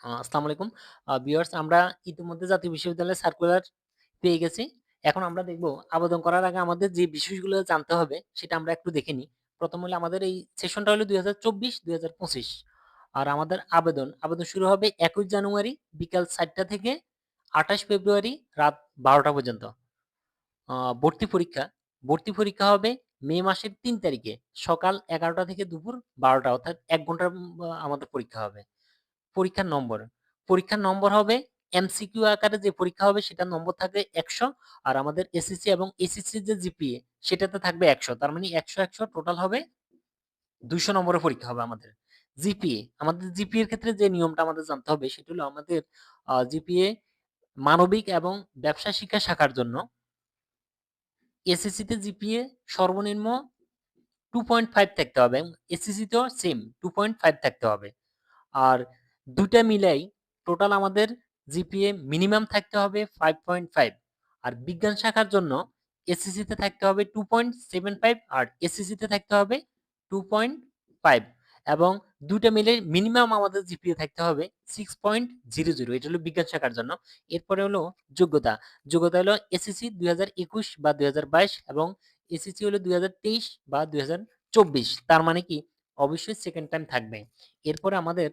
আসসালামু আলাইকুম। ভিউয়ার্স আমরা ইতিমধ্যে জাতীয় বিশ্ববিদ্যালয়ের সার্কুলার পেয়ে গেছি। এখন আমরা দেখব আবেদন করার আগে আমাদের যে বিষয়গুলো জানতে হবে সেটা আমরা একটু দেখে নিই। ১ম হলো আমাদের এই সেশনটা হলো ২০২৪-২০২৫ আর আমাদের আবেদন, আবেদন শুরু হবে ২১ জানুয়ারি বিকাল ৪টা থেকে ২৮ ফেব্রুয়ারি রাত ১২টা পর্যন্ত। ভর্তি পরীক্ষা, ভর্তি পরীক্ষা হবে মে মাসের তিন তারিখে সকাল ১১টা থেকে দুপুর ১২টা অর্থাৎ এক ঘণ্টার আমাদের পরীক্ষা হবে। পরীক্ষার নম্বর, পরীক্ষার নম্বর হবে এমসিকিউ আকারে যে পরীক্ষা হবে সেটা নম্বর থাকবে ১০০ আর আমাদের এসএসসি এবং এইচএসসির যে জিপিএ সেটাতে থাকবে ১০০ তার মানে একশো একশো টোটাল হবে ২০০ নম্বরের পরীক্ষা হবে আমাদের। জিপিএ, আমাদের জিপিএ এর ক্ষেত্রে যে নিয়মটা আমাদের জানতে হবে সেটা হলো আমাদের জিপিএ মানবিক এবং ব্যবসা শিক্ষা শাখার জন্য এসএসসিতে জিপিএ সর্বনিম্ন 2.5 থাকতে হবে এবং এসএসসিতেও সেম 2.5 থাকতে হবে। আর ২ টা মিলাই টোটাল আমাদের জিপিএ মিনিমাম থাকতে হবে 5.5 আর বিজ্ঞান শাখার জন্য এসএসসিতে থাকতে হবে 2.75 আর এসএসসিতে থাকতে হবে 2.5 এবং দুটা মিলে মিনিমাম আমাদের জিপিএ থাকতে হবে 6.00 এটা হলো বিজ্ঞান শাখার জন্য। এরপরে হলো যোগ্যতা। যোগ্যতা হলো এসএসসি ২০২১ বা ২০২২ এবং এসএসসি হলো ২০২৩ বা ২০২৪ তার মানে কি অবশ্যই সেকেন্ড টাইম থাকবে। এরপরে আমাদের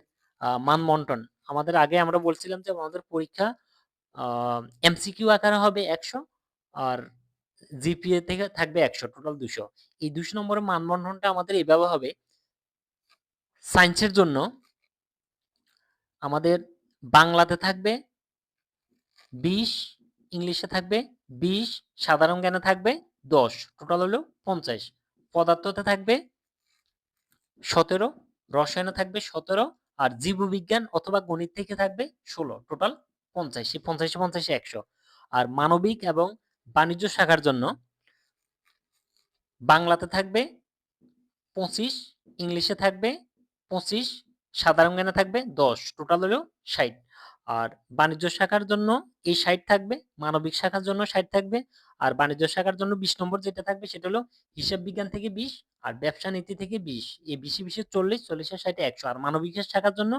আ মানবন্টন। আমাদের আগে আমরা বলছিলাম যে আমাদের পরীক্ষা এমসিকিউ আকারে হবে ১০০ আর জিপিএ থেকে থাকবে ১০০ টোটাল দুশো এই দুশো নম্বরের মানবন্ধনটা আমাদের এভাবে হবে সায়েন্সের জন্য আমাদের বাংলাতে থাকবে ২০, ইংলিশে থাকবে ২০, সাধারণ জ্ঞানে থাকবে ১০ টোটাল হলো ৫০। পদার্থতে থাকবে ১৭, রসায়নে থাকবে ১৭ আর জীববিজ্ঞান অথবা গণিত থেকে থাকবে ১৬ টোটাল ৫০ এই ৫০ এ ৫০ এ ১০০ আর মানবিক এবং বাণিজ্য শাখার জন্য বাংলাতে থাকবে ২৫, ইংলিশে থাকবে ২৫, সাধারণ জ্ঞানে থাকবে ১০ টোটাল হলো ৬০ আর বাণিজ্য শাখার জন্য এই ৬০ থাকবে, মানবিক শাখার জন্য ৬০ থাকবে আর বাণিজ্য শাখার জন্য ২০ নম্বর যেটা থাকবে সেটা হলো হিসাব বিজ্ঞান থেকে ২০ আর ব্যবসা নীতি থেকে ২০ এই ২০ এ ২০ এ ৪০, ৪০ এ ৬০ এ ১০০ আর মানবিকের শাখার জন্য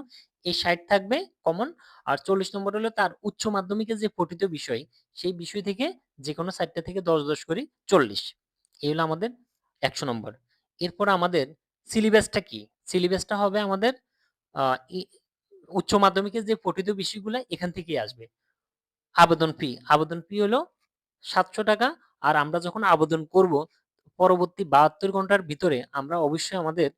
এই ৬০ থাকবে কমন আর ৪০ নম্বর হলো তার উচ্চ মাধ্যমিকের যে পঠিত বিষয় সেই বিষয় থেকে যেকোনো ৪ টা থেকে দশ দশ করে ৪০ এই হলো আমাদের ১০০ নম্বর। এরপর আমাদের সিলেবাসটা কি? সিলেবাসটা হবে আমাদের উচ্চ মাধ্যমিকের যে পঠিত বিষয়গুলো এখান থেকেই আসবে। আবেদন ফি, আবেদন ফি হলো ৳৭০০ আর আমরা যখন আবেদন করব পরবর্তী ৭২ ঘণ্টার ভিতরে আমরা অবশ্যই আমাদের